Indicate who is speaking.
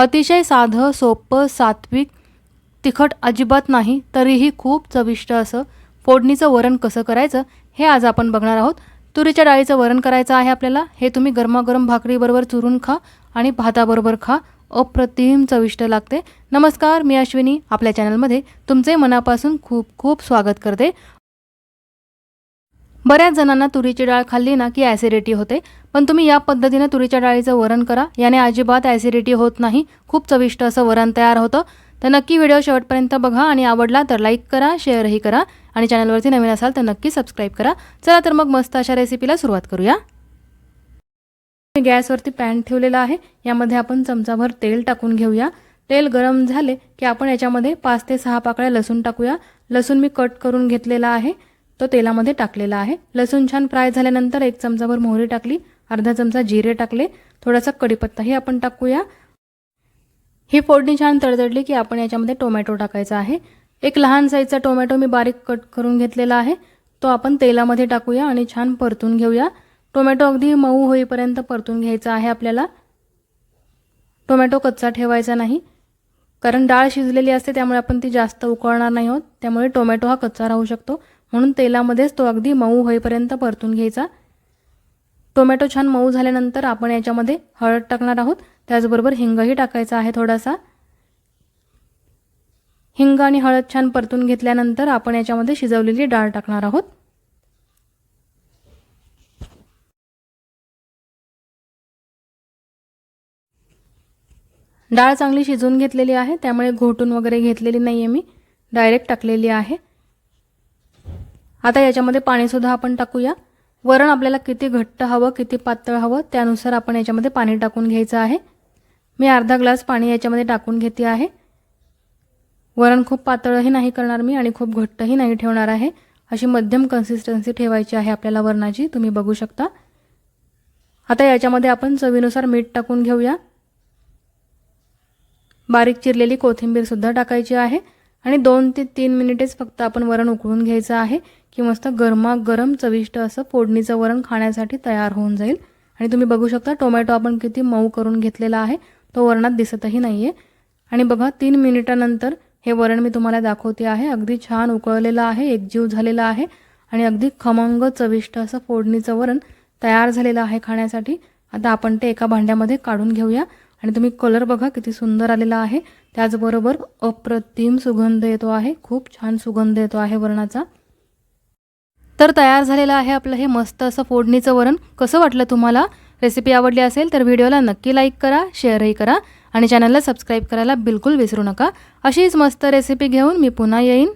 Speaker 1: अतिशय साधं सोपं सात्विक तिखट अजिबात नाही तरीही खूप चविष्ट असं. फोडणीचं वरण कसं करायचं हे आज आपण बघणार आहोत. तुरीच्या डाळीचं वरण करायचं आहे आपल्याला. हे तुम्ही गरमागरम भाकरीबरोबर चुरून खा आणि भाताबरोबर खा. अप्रतिम चविष्ट लागते. नमस्कार मी अश्विनी. आपल्या चॅनलमध्ये तुमचे मनापासून खूप खूप स्वागत करते. बऱ्याच जणांना तुरीची डाळ खाल्ली ना की ॲसिडिटी होते पण तुम्ही या पद्धतीने तुरीच्या डाळीचं वरण करा. याने अजिबात ॲसिडिटी होत नाही. खूप चविष्ट असं वरण तयार होतं. तर नक्की व्हिडिओ शेवटपर्यंत बघा आणि आवडला तर लाईक करा शेअरही करा आणि चॅनलवरती नवीन असाल तर नक्की सबस्क्राईब करा. चला तर मग मस्त अशा रेसिपीला सुरुवात करूया. मी गॅसवरती पॅन ठेवलेला आहे. यामध्ये आपण चमचाभर तेल टाकून घेऊया. तेल गरम झाले की आपण याच्यामध्ये पाच ते सहा पाकळ्या लसूण टाकूया. लसूण मी कट करून घेतलेला आहे. तो तेलामध्ये टाकलेला आहे. लसूण छान फ्राय झाल्यानंतर एक चमचाभर मोहरी टाकली. अर्धा चमचा जिरे टाकले. थोडासा कडीपत्ताही आपण टाकूया. ही फोडणी छान तडतडली की आपण याच्यामध्ये टोमॅटो टाकायचा आहे. एक लहान साईजचा टोमॅटो मी बारीक कट करून घेतलेला आहे. तो आपण तेलामध्ये टाकूया आणि छान परतून घेऊया. टोमॅटो अगदी मऊ होईपर्यंत परतून घ्यायचा आहे आपल्याला. टोमॅटो कच्चा ठेवायचा नाही. कारण डाळ शिजलेली असते त्यामुळे आपण ती जास्त उकळणार नाही आहोत. त्यामुळे टोमॅटो हा कच्चा राहू शकतो. म्हणून तेलामध्येच तो अगदी मऊ होईपर्यंत परतून घ्यायचा. टोमॅटो छान मऊ झाल्यानंतर आपण याच्यामध्ये हळद टाकणार आहोत. त्याचबरोबर हिंगही टाकायचा आहे थोडासा. हिंग आणि हळद छान परतून घेतल्यानंतर आपण याच्यामध्ये शिजवलेली डाळ टाकणार आहोत. डाळ चांगली शिजवून घेतलेली आहे त्यामुळे घोटून वगैरे घेतलेली नाही आहे मी. डायरेक्ट टाकलेली आहे. आता याच्यामध्ये पाणीसुद्धा आपण टाकूया. वरण आपल्याला किती घट्ट हवं किती पातळ हवं त्यानुसार आपण याच्यामध्ये पाणी टाकून घ्यायचं आहे. मी अर्धा ग्लास पाणी याच्यामध्ये टाकून घेते आहे. वरण खूप पातळही नाही करणार मी आणि खूप घट्टही नाही ठेवणार आहे. अशी मध्यम कन्सिस्टन्सी ठेवायची आहे आपल्याला वरणाची तुम्ही बघू शकता. आता याच्यामध्ये आपण चवीनुसार मीठ टाकून घेऊया. बारीक चिरलेली कोथिंबीरसुद्धा टाकायची आहे. आणि दोन ते तीन मिनिटेच फक्त आपण वरण उकळून घ्यायचं आहे की मस्त गरमागरम चविष्ट असं फोडणीचं वरण खाण्यासाठी तयार होऊन जाईल. आणि तुम्ही बघू शकता टोमॅटो आपण किती मऊ करून घेतलेला आहे. तो वरणात दिसतही नाही आहे आणि बघा तीन मिनिटानंतर हे वरण मी तुम्हाला दाखवते आहे. अगदी छान उकळलेलं आहे एकजीव झालेला आहे. आणि अगदी खमंग चविष्ट असं फोडणीचं वरण तयार झालेलं आहे खाण्यासाठी. आता आपण ते एका भांड्यामध्ये काढून घेऊया. आणि तुम्ही कलर बघा किती सुंदर आलेला आहे. त्याचबरोबर अप्रतिम सुगंध येतो आहे. खूप छान सुगंध येतो आहे वरणाचा. तर तयार झालेलं आहे आपलं हे मस्त असं फोडणीचं वरण. कसं वाटलं तुम्हाला? रेसिपी आवडली असेल तर व्हिडिओला नक्की लाईक करा शेअरही करा आणि चॅनलला सबस्क्राईब करायला बिलकुल विसरू नका. अशीच मस्त रेसिपी घेऊन मी पुन्हा येईन.